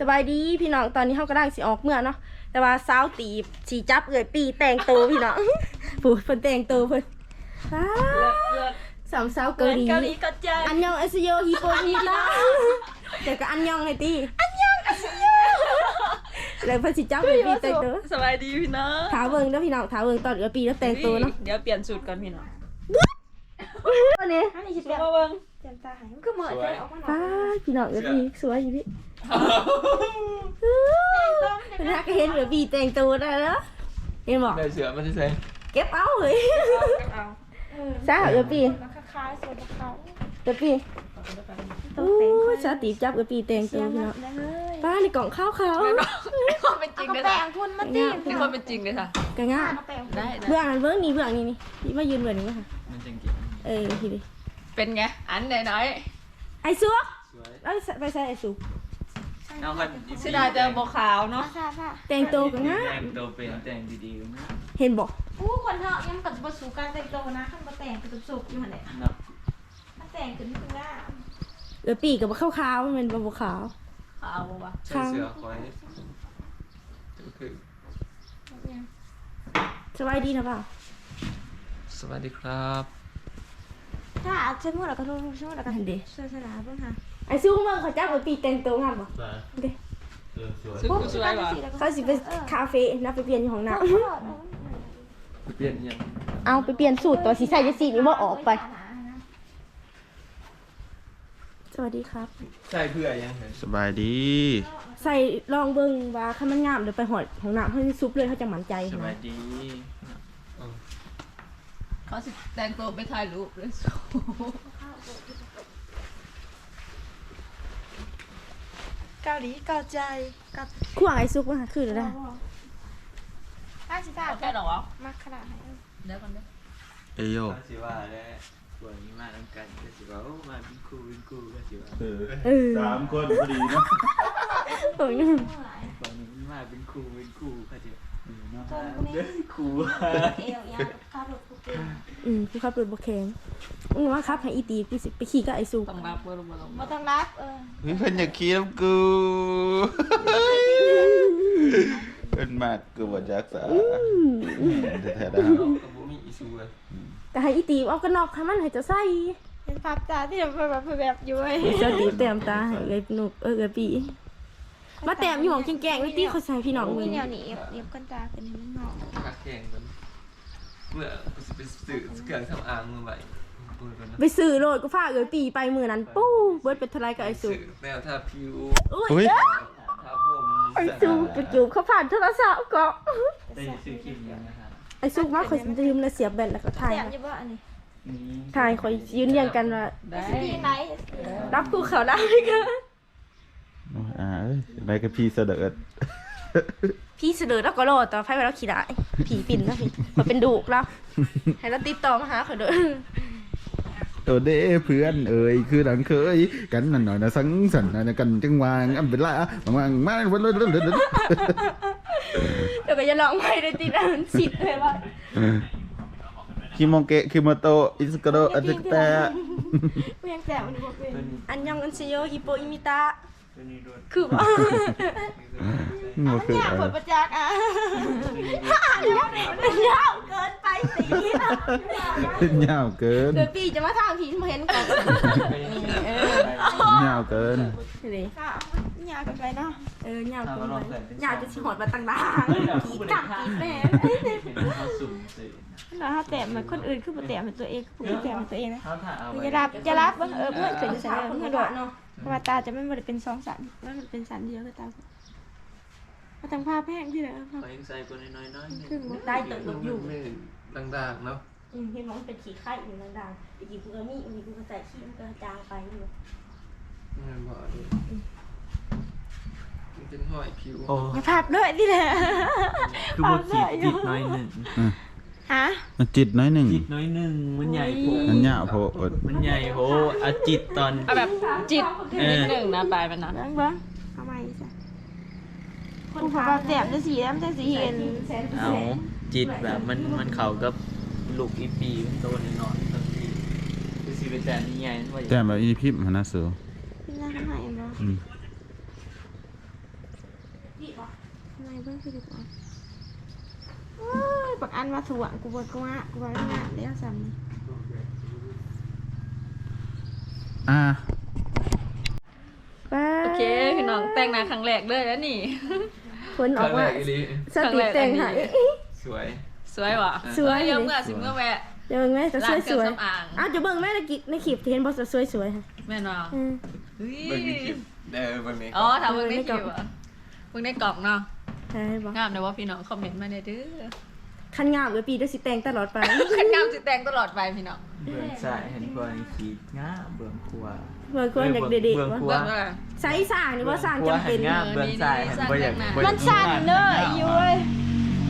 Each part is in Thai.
สบายดีพี่น้องตอนนี้เขากำลังสิออกเมื่อเนาะแต่ว่าสาวตีบสีจับเอ่ยปีแต่งตัวพี่น้องผู้เพิ่นแต่งตัวเพิ่นอ้าเลือดสามสาวเกาหลีเกาหลีก็ใจอันยองอาซิโยฮิโปฮิตาเดี๋ยวก็อันยองเลยตีอันยังอาซิโยแล้วเพิ่นสิจับเอ่ยปีแต่งตัวสบายดีพี่น้องถาเบิ่งเด้อพี่น้องถาเบิ่งตอนเอ่ยปีแล้วแต่งตัวเนาะเดี๋ยวเปลี่ยนสูตรก่อนพี่น้องวันนี้อันนี้สิสูเปตลี่รยน มาเบิ่งเปลี่ ยนตาหายมันก็เหมือนใจออกมาหน่ป้าอยพี่น้องเอ่ยปีสวยอยู่พี่ต้มเพิ่นรักก็เห็นเอ่ยปีแต่งตัวได้แล้วเห็นบ่ได้เสือมันจะใส่เก็บเอาเฮ้ยเอาซาเอ่ยปีแล้วคล้ายๆส่วนของเขาเอ่ยปีตกแต่งคนชาติจับเอ่ยปีแต่งตัวพี่น้องได้เลยป้าในกล่องข้าวเขาในความเป็นจเอาริงกระเลยแปค่ะงคุณมาตีในความเป็นจริงเลยค่ะกะง่ากระแปงได้ได้เบื้องนั้นเบื้องนี้เบื้องนี้นี่นี่มายืนเบื้องนี้ค่ะมันจังกินเออทีดิ เป็นไง อันไหนน้อยไอ้ซุกสวยเอาไปใส่ไอ้ซุกน้องกันเสียดายแต่โบขาวเนาะผ้าผ้าแต่งตัวกะง่าแต่งตัวเป็นแต่งดีๆนะเห็นบอกอู้คนเถอะยังกับประสูการแต่งตัวนะขั้นมาแต่งกับสุกอยู่หันแหละเนาะมันแต่งจนถึงหน้าเออปีกับข้าวขาวๆมันเป็นบะบขาวขาวบ่วะใส่เสือคอยคือสบายดีนะเปล่าสวัสดีครับ ถ้าใช้มือแล้วก็ทุบใช้มือแล้วก็เสื้อสลาเพิ่งค่ะไอ้ซุกเมื่อเขาจับเออปีแต่งตัวงามบ่เด้ซึ่งกูสวยว่ะเขาสิไปคาเฟ่นะไปเปลี่ยนอยู่ห้องน้เปลี่ยนยังำเอาไปเปลี่ยนสูตรตัวสีใส่จะสีนี้ว่าออกไป สวัสดีครับ ใส่เพื่อยังเห็นสบายดีใส่ลองเบิ่งว่าคันมันงามเดี๋ยวไปหอดห้องน้ำให้ซุปเลยเขาจะหมั่นใจสบานะยดี เขาสิแต่งตัวไปถ่ายรูปเลยเกาหลีเกาใจกับขั้วไอ้ซุปว่าคือได้ห้าสิบห้าเอาแค่หรอวะมาขนาดไหนเดี๋ยวกันเด้อเอยโยก็สิว่าแล้วตัวนี้มาทำกันก็สิว่าโอ้มาเป็นคู่เป็นคู่ก็สิว่าเออสามคนพอดีเนาะโอ้ยตัวนี้มาเป็นคู่เป็นคู่ก็สิจน คนนี้คู่เอวยังข้าวหลุดทุกเกมอืมพี่ขับรถบ่แข็งอืมว่าครับให้อีตีกูสิไปขี่กับไอ้ซุปต้องรับเบอร์ลงมาลงมาต้องรับเออเฮ้ยเพิ่นอยากขี่น้ำกูเพิ่นมากกูบ่จักษาแท้ๆนะกับบุมีอิซูเลยแต่ให้อีตีเอากระนอกทำมันให้เจะใส่เป็นภาพตาที่แบบแบบแบบอยู่เว้ย เจ้าตีเต็มตาให้เลยหนุกเออเออปี มาแต้มอยู่ของแกงๆไว้ตีเขาใส่พี่น้องมึมีงแนวหนีบหนีบกันตาเป็นให้มันงอกคักแข่งกันเมื่อไปสื่อเครื่องทำอางมือใหม่ปืนกันนะไปซื้อโลดก็ฝากเออปีไปมือนั้นปู้เบิดเป็นทลายกับไอ้ซุปแนวท่าพิวอุ้ยอุ้ยท่าผมไอ้ซุปไปจูบเขาผ่านโทรศัพท์ก็ได้ซื้อคลิปยังนะครับไอ้ซุปมาคอยยืมแล้วเสียบแบตแล้วก็ถ่ายแสบอยู่บ่อันนี้ถ่ายคอยยืนเรียงกันว่าได้ที่ไหนรับกูเขาได้ค่ะอ่าเอ้ยไปกับพี่เสด็จพี่เสนอแล้วก็รอต่อไฟไว้แล้วขี่ได้ผีปิ่นนะพี่คอยเป็นดุแล้วให้เราติดต่อมาหาเขาเด้อโอเด้เพื่อนเอ่ยคือหลังเคย กันนั่นหน่อยนะสังสรรค์นะกันจังหวางอันเป็นละบางวางมาวันละเดี๋ยวก็จะลองไปได้ติดอันสิทธิ์เลยว่าคิโมเกะคิโมโตอิสกโดอัตตะเพียงแต่มันบอกเป็นอันยองอันเซโยฮิโปอิมิตะ ตัวนี้ด้วยคือว่ามันคือเนี่ยอะผไรลประจักษ์อะมันยาวเกินไปสิยาวเกินเดี๋ยวปีจะมาทางผีมาเห็นก่อนเออยาวเกินนี่ค่ะยากกันไปเนาะเออยาวเกินไปยาวจะชิหอดมาต่างๆผีกัดผีแม่เป็นข้าวสุ่มสิเราถ้าแต้มเหมือนคนอื่นคือบ่แต้มเหมือนตัวเองคือบ่แต้มเหมือนตัวเองนะข้าวถ่าเอาอย่ารับอย่ารับเบิ่งเออเพื่อนเกิดอยู่ใส่สาวเออคนเพื่อนโดโดดดเนาะ เพราะว่าตาจะไม่บ่ได้เป็นสองสันมันมันเป็นสันเดียวคือตามาทางภาพแห้งที่ไหนภาพไปใส่ตัวน้อยๆน้อยครึ่งบ่ ได้เติมอยู่ไม่ดังๆเนาะอืมเห็นน้องเป็นขี้ไข่อยู่ดังๆอีกทีกูก็มีอีกทีกูก็ใส่ขี้มันก็จางไปอยู่ไม่บอกเลยมันเป็นห้อยผิวอย่าภาพด้วยที่ไหน คือว่าจิตจิตน้อยหนึ่ง ฮะมันจิตน้อยหนึ่งจิตน้อยหนึ่งมันใหญ่โพมันยาวโพดมันใหญ่โพเอาจิตตอน เอาแบบจิตนิดหนึ่งนะปลายมันนะเบิ่งเบิ่งเอาใหม่จ้ะคนผมว่าแต้มจะสีแล้วมันจะสีเห็นเอาจิตแบบมันมันเขากับลูกอีปีมันตัวนี้นอนทันทีคือสีเป็นแต่นี่ใหญ่ว่าแต่แบบอีพิมพ์หันหน้าเสือพี่น่าทำไมเนาะอืมอะไรเบิ่งคือดีกว่าโอ้ย ปักอันมาถ่วงกูบ่กูว่ากูว่าง่ายแล้วซ้ำนี่อ่าป้าโอเคพี่น้องแต่งหน้าครั้งแรกเลยแล้วนี่ ผลอคอรั้กงแรว่ากอีหลีสติแต่งใหาย สวย สวยว่ะสวย เดี๋ยวเมื่อสิเมื่อแวะ เดี๋ยวเบิ่งแม่จะสร้าวนยเคสรื่องวยสำอาง อ้าวจะเบิ่งแม่ในกิในคลิปที่เห็นบอสสวยสวยๆค่ะแม่นว่ะอืมเฮ้ยเบิ่งในคลิปเด้อเบิ่งในอ๋อทำเบิ่งในคลิปอะเบิ่งในกล่องเนาะ ใช่บอกงามเลยว่าพี่น้องคอมเมนต์มาในอยเด้อคันงามเลยปีด้วยสิแต่งตลอดไป ขันงามสิแต่งตลอดไปพี่น้องเบื้องซ้ายเห็นกว่านี่ขีดง่าเบื้องขวาเบิ่งควรอยากเด็ดเบื้องๆวะขเบิ่วางว่าใช้สร้างหรือว่าสร้างจำเป็นง่าเบื้องซ้ายเห็นบ่อยากบ่อยากมันสั่นเด้ออยู่เว้ย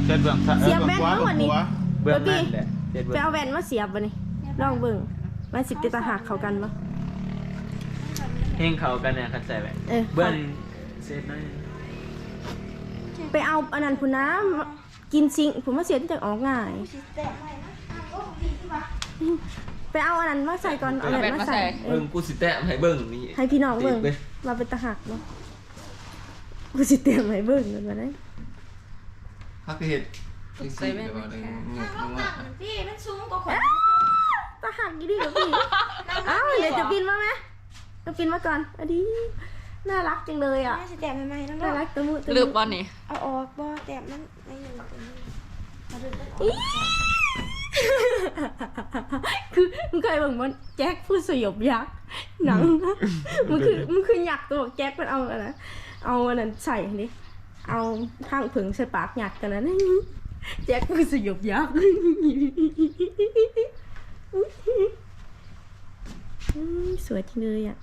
เส้นเบื้องซ้ายเสียบแบนขวาเมื่อวันนี้ขวา เบื้องนั่นแหละเจ็ดไปเบื้องเอาแว่นมาเสียบวะนี่ลองเบิ่งมันสิติดตาหักเข้ากันปะเพลงเขากันเนี่ยคันใส่แบบเออเบื้องเซตน้อย ไปเอาอันนั้นพุ่นน้ำกินซิงผมมาเสียจะออกง่ายไปเอาอันนั้นมาใส่ก่อนเอาอันนั้นมาใส่เอเบิ่องกูสิแตะให้เบิ่งนี่ให้พี่น้องเบิ่งติดเลยมาเป็นตาหักเนาะกูสิเตรียมให้เบิ่งกันมาได้ฮักเฮ็ดจริงๆเดี๋ยวว่าเด้อเงยลงมาพี่มันสูงกว่าคนตาหักยี่ดีกับพี่ อ้าวเดี๋ยวจะบินมาไหมจะบินมาก่อนอดี น่ารักจังเลยอะ น่าจะแต้มใหม่ๆนั่นน่าเนาะรักตะมุตะลืมุมบอลนี่เอาออกบ่แต้มมันไม่อยู่ตรงนี้มาดูกันอี๋คือมึงเคยบอกมันแจ็คผู้สยบยักษ์หนังมันคือมันคือหยักษ์ตัวบอกแจ็คมันเอาอะไรนะเอาอันนั้นใส่นี่เอาทางผึ่งใส่ปากหยักษ์กันนะแจ็คผู้สยบยักษ์อืมสวยจริงเลยอะ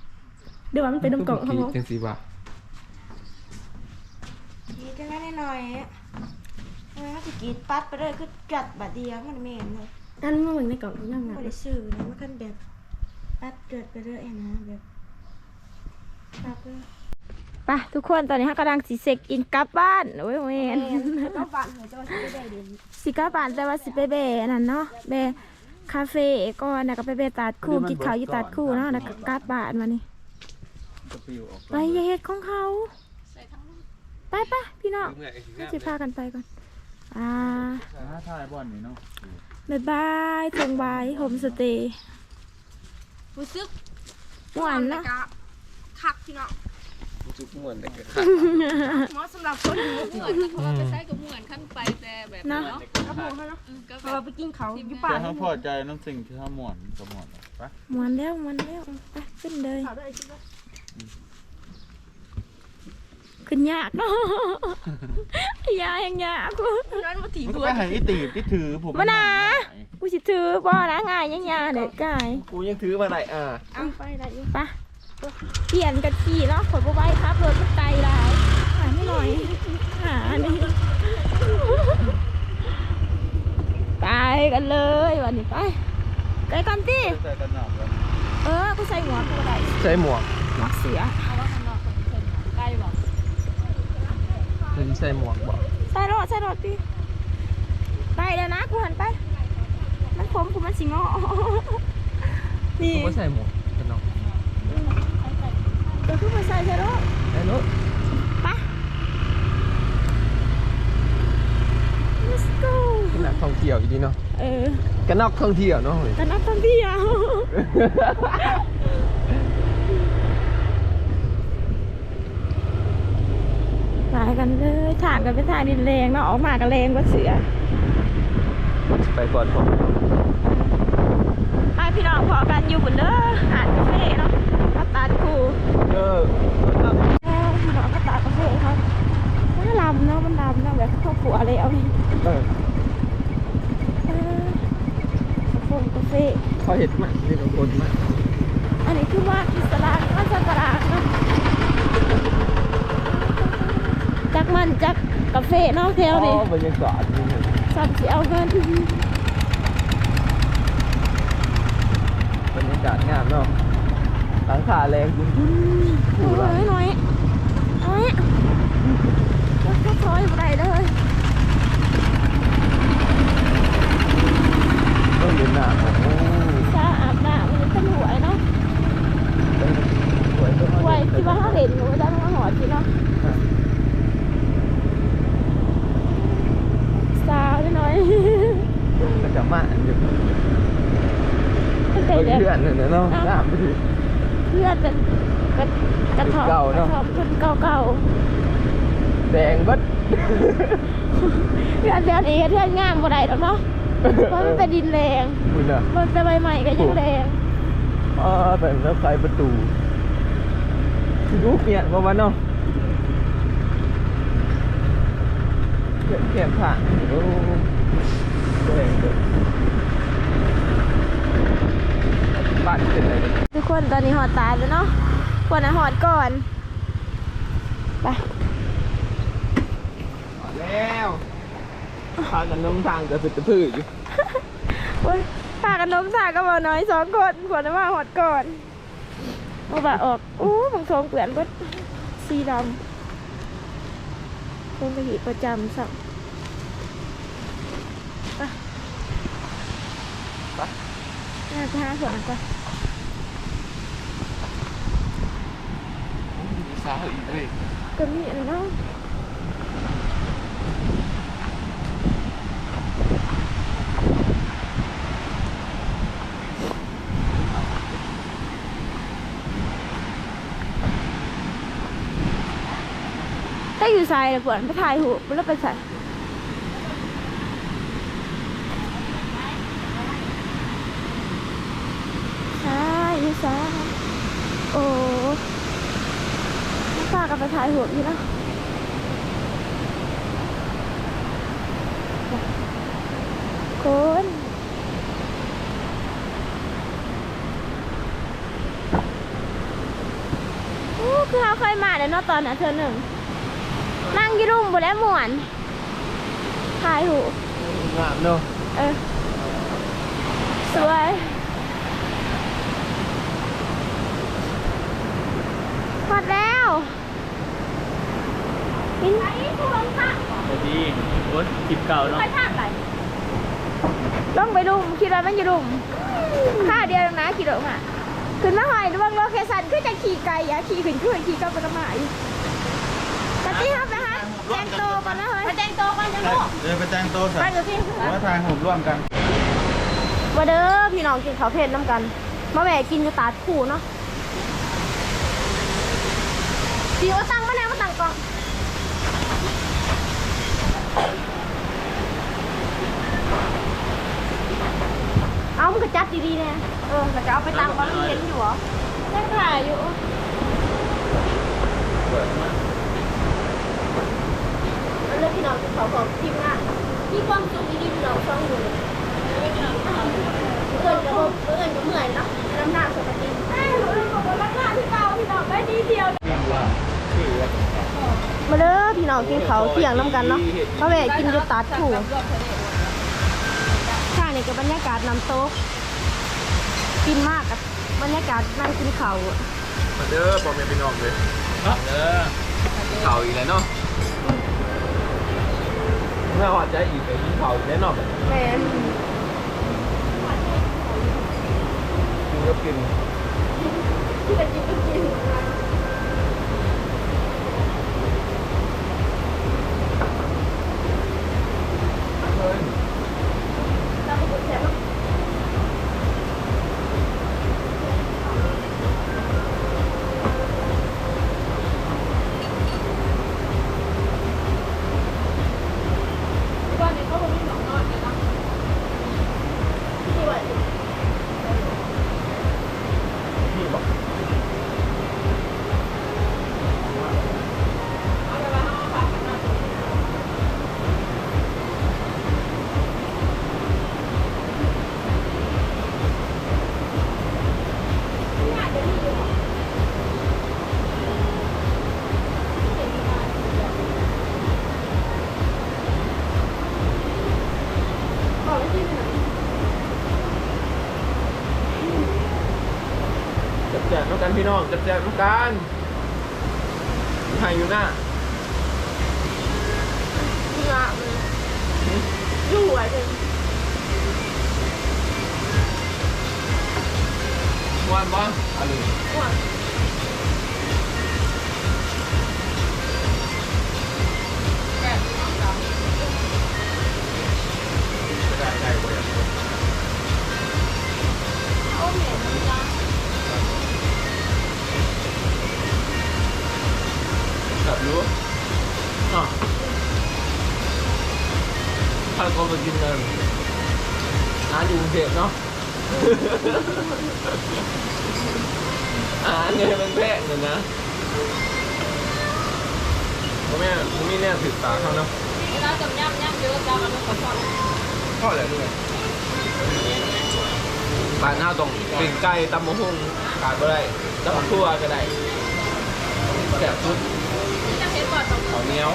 เดี๋ยวว่ามันเป็นน้ำกล่องครับผมจังสิว่ากรีดจังได้หน่อยๆทำไมมันจะกรีดปัดไปเลยคือกัดบาดเดียวมันแม่นเลยอันมาเหมือนในกล่องยังไงบ่ได้ซื้อนะมันคันแบบปัดเกิดไปเลยนะแบบปัดเลยไปทุกคนตอนนี้ฮะกำลังสิเซ็กอินกลับบ้านโอ้ยแม่นก็บ้านหัวจะว่าสิได้เดือนสิกลับบ้านแต่ว่าสิไปเบอันนั้นเนาะเบคาเฟ่ก่อนแล้วก็ไปเบตาดคู่กินข้าวอยู่ตาดคู่เนาะแล้วก็กลับบ้านมานี่ จะปลิวออกไปอย่าเฮ็ดของเขาไปไปพี่น้องเมื่อยสิเราสิพากันไปก่อน อ่าถ้าทายบอลนี่เนาะบ๊ายบายทงบายโฮมสเตย์รู้สึกหวานเนาะคักพี่น้องจุกม่วนแต่ก็เหมาะสำหรับคนหิวเหมือนเพราะว่าไปใช้กับเหมือนขั้นไปแต่แบบนะเนาะกระโปรงเขาเนาะอืมก็เพแบราะว่าบไปกินเขาอยู่แต่ป่าถ้าพอใจน้ำสิ่งที่ถ้าหมอนก็หมอนไปมวนแล้วมวนแล้วไปขึ้นเลย ขึ้นยากเนาะยากยังยากกูนั้นมาถีบมันก็ตัวไปหาไอ้ตีบที่ถือผมมานะกูสิถือบ่นะง่ายยังยากเด็กกายกูยังถือมาได้อ่าเอาไปได้อยู่ปะเปลี่ยนกันขี่เนาะขนบ่ไหวครับรถมันไกลหลายหาไม่หน่อยหานี่ไปกันเลยวันนี้ไปไปกันติใส่กันหนักแล้วเออกูใส่หมวกกูได้ใส่หมวก หมวกเสือเอาว่าข้างนอกคนเพิ่นใกล้บอกเพิ่นใส่หมวกบ่ใส่รถใส่รถดิไปแล้วนะกูหันไป มันผมกูมันสิงอนี่กูบ่ใส่หมวกกันเนาะเดี๋ยวขึ้นมาใส่ใส่รถไอ้นุไป let's go นักท่องเที่ยวอีดีเนาะเออกันนอกท่องเที่ยวเนาะเฮ้ยแต่นักท่องเที่ยวายกันเลยถ่ายกันเป็นถ่ายดินแรงเนาะออกมากันแรงกว่าเสือไปก่อนผมไปพี่น้องพอกันอยู่บนเด้อหาดกาแฟเนาะก็ตัดคู่เออแล้วพี่น้องก็ตัดกาแฟครับน่าลำเนาะมันลำเนาะแบบครอบครัวเลยเอานี่เออเออกาแฟกาแฟเขาเห็ดมากนี่ก็คนมากอันนี้คือว่าอิสระมันสักการะเนาะ จักมันจักกาแฟเนาะแถวนี้บรรยากาศนี่เลยสับสิเอาเงินบรรยากาศงามเนาะหลังคาแรงจริงโอ้ยหน่อยหน่อยแล้วก็ถอยไปได้เลยต้องเดินหน้าโอ้โหซาอาบน้ำมันเป็นหวยเนาะสวยจังหวยที่ว่าเขาเห็นอยู่ว่าจะมาหอดที่เนาะ อนเนี่ยเนาะ น้ำไปดิ เพื่อนเป็นกระกระถอบเก่าเนอะกระถอบคนเก่าแดงเบัดๆเพื่อนเดือนเองเพื่อนงามบ่ได้ดอกเนาะเพราะมันเป็นดินแรงคุณอะมันเป็นใบใหม่ก็ยังแรงอ๋อแต่แล้วใครประตูลูกเนี่ยประมาณเนาะเขียนเขียนผ่านโอ้แดงเด้อ บ้านเป็นอะไรเนี่ยทุกคนตอนนี้หอดตายแล้วเนาะควรนะหอดก่อนไปแล้วพากันน้ำทางกับสุดจะพื้อยู่โอ้ยพากันล้มสาก็บ่น้อยสองคนควรนะว่าหอดก่อนเอาบะออกอู้บางทรงเปลี่ยนเบิดสีดำคงกระหีประจำสักไป น่าจะหาส่วนก่อนมีสาอีกเลยก็มีอันนั้นะถ้าอยู่ทรายเลยปวดไปถ่ายหูแล้วไปใส่ใช่ อยู่ทรายโอ้ฝากกันไปถ่ายหูพี่นะคุณอู้คือเขาเคยมาเลยเนาะตอนนั้นเธอหนึ่ง นั่งอยี่รุ่มบนแล้วหมวนถ่ายหูงามเนาะเออสวยหมดแล้วมิ นไอ้ทุลงค่ะพอดีโอ้ยคลิปเก่าเนาะไปทางไหนลงไปดุมคิดว่ามันจะดุมค่าเดียวเองนะขี่รถมาขึ้นมาหอยระวังโลเคชั่นคือจะขี่ไกลอย่าขี่ขึ้นขึ้นขี่กลับไปละหมายแต่ที่ครับนะคะแจงโตก่อนนะเฮ้ยแจงโตก่อนจะลูกเดี๋ยวไปแต่งโต๊ะไปใส่เดี๋ยวพี่ว่าทางผมร่วมกันมาเด้อพี่น้องกินข้าวเผ็ดน้ำกันมาแหวกินอยู่ตาดคู่เนาะพี่เอาตังค์มาแล้วมาตังค์ก่อน เอามันก็จัดดีๆเนี่ยเออมันจะเอาไปตังค์ก่อนมันเห็นอยู่เหรอยังถ่ายอยู่เอาเลยพี่น้องกินข้าวของทีมงานมีความสุขดีๆพี่น้องฟังอยู่เพื่อนกับเพื่อนกับเมื่อยเนาะน้ำหนักปกติแม่หนูเลยบอกว่าน้ำหนักที่เก่าพี่น้องได้ดีเดียวมาเด้อพี่น้องกินเขาวเที่ยงน้ำกันเนาะเขาแวะกินอยู่ตัดถูข้าง นี่กับบรรยากาศน้ำโต๊ะกินมากกับบรรยากาศนั่งกินเขาวอะมาเด้อปอมเมนไปนอกเลยเออเข่าอีกแล้วเนาะเมื่อหอดใจอีกไปกินเข่าอีกแล้วเนาะแม่กินก็กิน แจกน้องกันไทยอยู่หน้าที่งามเลยอยู่อะเด็กวันบ้างอะไรว่าแก่ที่น้องสาวจะได้ใจกว่าอย่างเอาเหม็น ยรู้อ๋อถ้าก็มากินกันอาหารอยู่กรุงเทพเนาะอาหารเนี่ยมันแพงเลยนะพ่อแม่ผมมีแน่ถือตาเขาเนาะมีร้านกับย่ำย่ำเยอะจ้ามันก็ชอบพ่ออะไรด้วยบ้านหน้าตรงปิ่งไก่ตำมะฮุ่งขาดก็ได้ตำทั่วก็ได้แซ่บสุด ข้าวเหนียว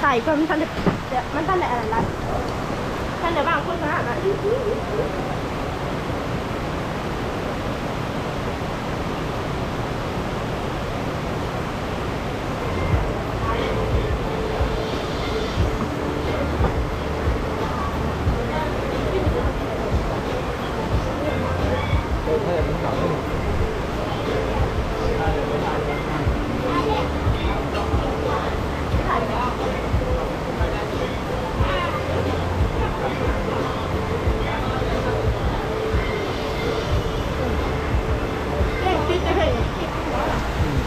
ใส่ก็มันทันเดี๋ยวมันทันได้อะไรล่ะ ทันเดี๋ยวบางคนขนาดนั้น เออถ้าจะเป็นข้าวเหนียว เล่นคิดจะเห็น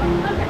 ต้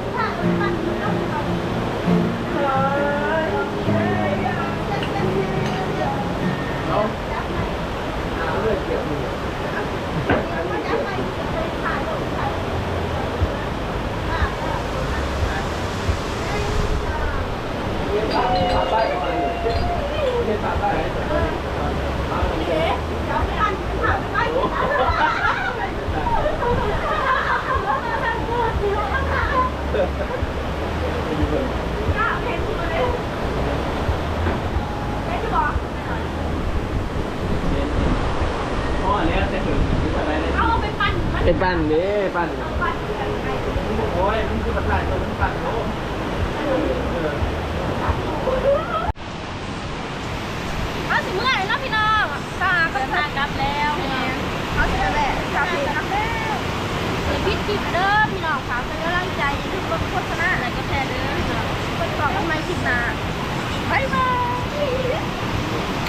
อ๋อเนี่ยจะถึงอะไรเนี่ยเอาไปปั่นมันเป็นปั้นเด้ปั้นปั่นเพื่อน